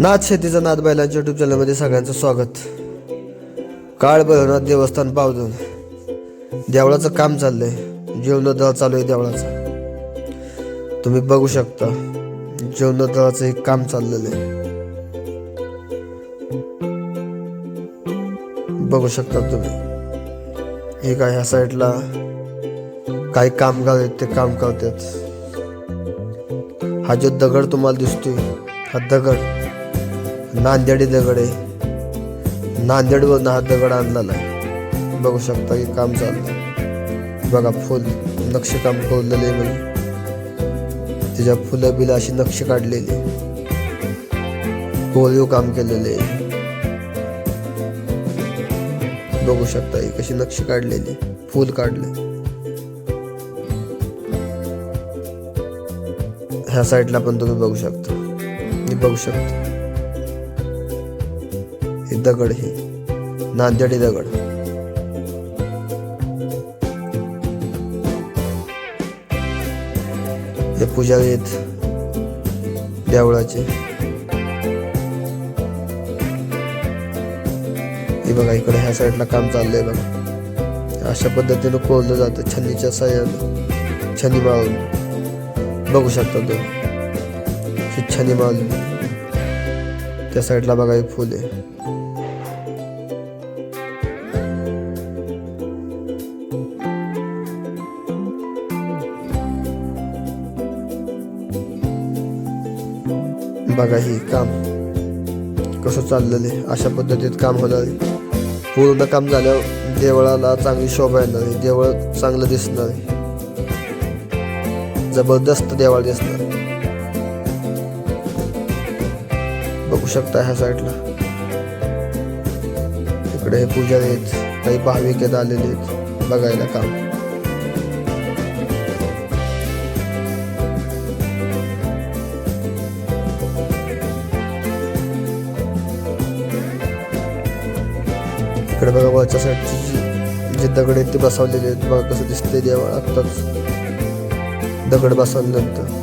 नाथ शेतीचा नाथ बैलांच्या युट्यूब चॅनलमध्ये सगळ्यांचं स्वागत. काळ भैरवनाथ देवस्थान पावधून देवळाचं काम चाललंय. जीवनोद्धार चालू आहे देवळाचा. तुम्ही बघू शकता जीवनोद्धाराचं हे काम चाललेलं आहे. बघू शकता तुम्ही. हे काय ह्या साईडला काही कामगार आहेत ते काम करतात. हा जो दगड तुम्हाला दिसतोय हा दगड नांदेडी दगड. आहे नांदेडवरून हा दगड आणलेला आहे बघू शकता की काम चाललंय. बघा फुल नक्षीकाम कोरलेले आहे म्हणजे त्याच्या फुलं बिलं अशी नक्षी काढलेली कोरीव काम केलेले आहे. बघू शकता ही कशी नक्षी काढलेली फुल काढले. ह्या साईडला पण तुम्ही बघू शकता. मी बघू शकता. हे दगड हे. नांदेडी दगड हे पुजारी आहेत देवळाचे. हे बघा इकडे ह्या साईडला काम चाललंय बघा. अशा पद्धतीनं कोरलं जातं छन्नीच्या साह्यानं. छन्नी मारून बघू शकता तुम्ही. ही छन्नी मारून त्या साईडला बघा हे फुल. आहे बघा ही काम कसं चाललेले अशा पद्धतीत काम होणार पूर्ण काम झाल्यावर देवळाला चांगली शोभा येणार आहे. देवळ चांगलं दिसणार आहे. जबरदस्त देवाळ दिसणार बघू शकता ह्या साईडला इकडे हे पूजा आहेत. काही भाविक आहेत आलेले आहेत. बघायला काम. इकडे बघा वरच्या साईडची जी जे दगड आहेत ते बसवलेले आहेत. बघा कसं दिसतंय देवा आत्ताच. दगड बसवल्यानंतर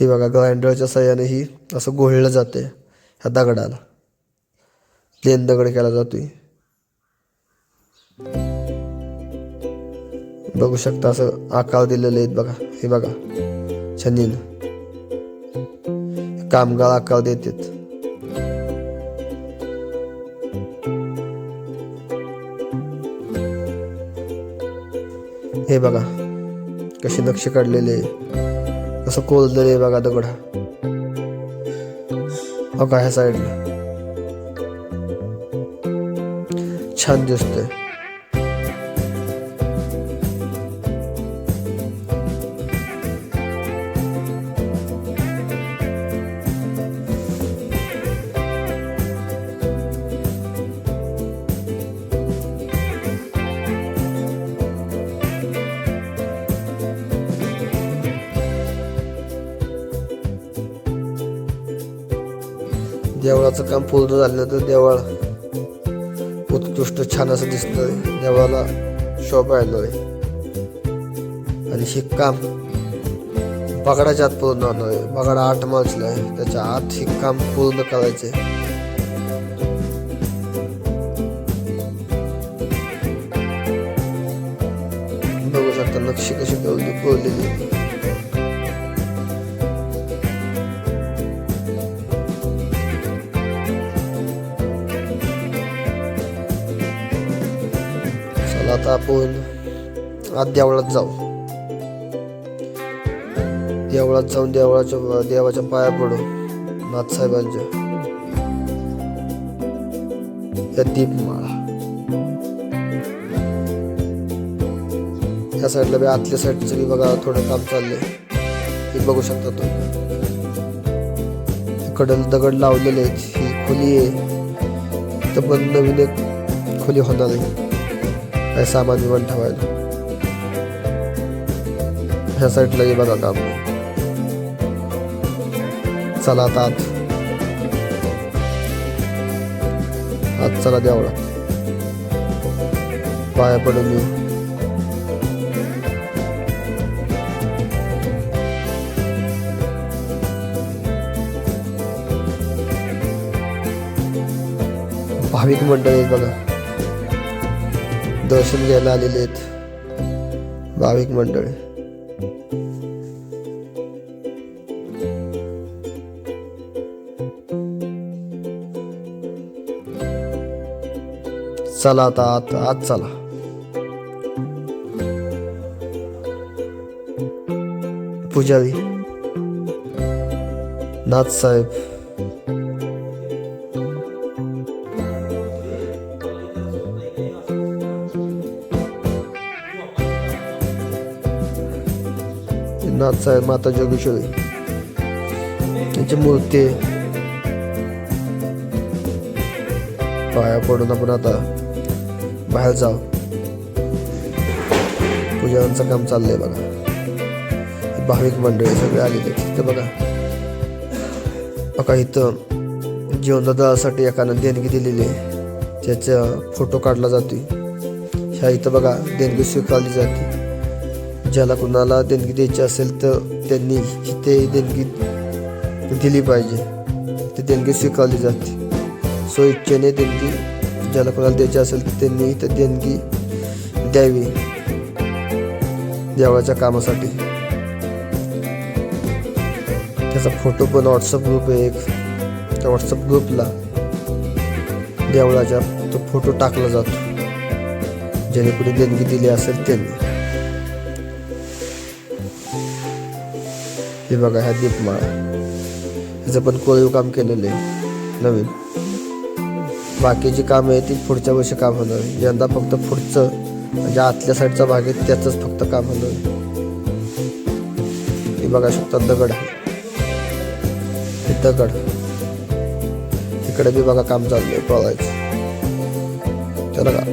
हे बघा ग्राइंडरच्या सहाय्याने ही असं गोळलं जाते ह्या दगडाला. प्लेन दगड केला जातोय. बघू शकता असं आकार दिलेले आहेत बघा हे बघा छनीनं. कामगार आकार देतात हे बघा कसे नक्षे काढलेले कसं कोरलेले बघा दगड बघा ह्या साईडला छान दिसतंय देवळाचं काम पूर्ण झाल्यानंतर देवळ उत्कृष्ट छान असं दिसतंय देवळाला शोभा येणार आहे. आणि हे काम बगडाच्या आत पूर्ण होणार आहे. बगाडा आठ मार्चला आहे. त्याच्या आत हे काम पूर्ण करायचे बघू शकता नक्षी कशी कोरली कोरलेली. आता आपण आज देवळात जाऊ. देवळात जाऊन देवळाच्या देवाच्या पाया पडू नाथसाहेबांच्या. या दीपमाळा या साईडला बी आतल्या साईडचं बी बघा थोडं काम चाललंय. हे बघू शकता तुम्ही. कडल दगड लावलेले आहेत ही खोली आहे. तर पण नवीन एक खोली होणार आहे. काय सामान विमान ठेवायला ह्या साईडला ये बघा काम. चला आता आज आत चला द्यावडा पाया पडून येऊ भाविक मंडळी बघा. दर्शन घ्यायला आलेले आहेत. भाविक मंडळी. चला आता आत आत चला. पुजारी नाथ साहेब नाथ साहेब माता जोगेश्वरी त्यांची मूर्ती. पाया पडून आपण आता बाहेर जाऊ. पूजांचं काम चाललंय बघा. भाविक मंडळी सगळे आले ते तिथे बघा. बघा इथं जीवनदासाठी एकानं देणगी दिलेली आहे. त्याचा फोटो काढला जातोय. ह्या इथं बघा देणगी स्वीकारली जाते. ज्याला कुणाला देणगी द्यायची असेल तर त्यांनी ते देणगी दिली पाहिजे. ती देणगी स्वीकारली जाते. सो इच्छेने देणगी ज्याला कुणाला द्यायची असेल तर त्यांनी इथं देणगी द्यावी. देवाच्या कामासाठी. त्याचा फोटो पण व्हॉट्सअप ग्रुप आहे एक. त्या व्हॉट्सअप ग्रुपला देवळाच्या तो फोटो टाकला जातो. ज्याने देणगी दिली असेल त्यांनी. हे बघा ह्या दीपमाळा ह्याचं पण कोरीव काम केलेलं आहे नवीन. बाकीची कामं आहे ती पुढच्या वर्षी काम होणार. यंदा फक्त पुढचं म्हणजे आतल्या साईडचा भाग आहे त्याचंच फक्त काम होणार. हे बघा शकता दगड. हे दगड. इकडे बी बघा काम चाललंय पळायचं. चला. का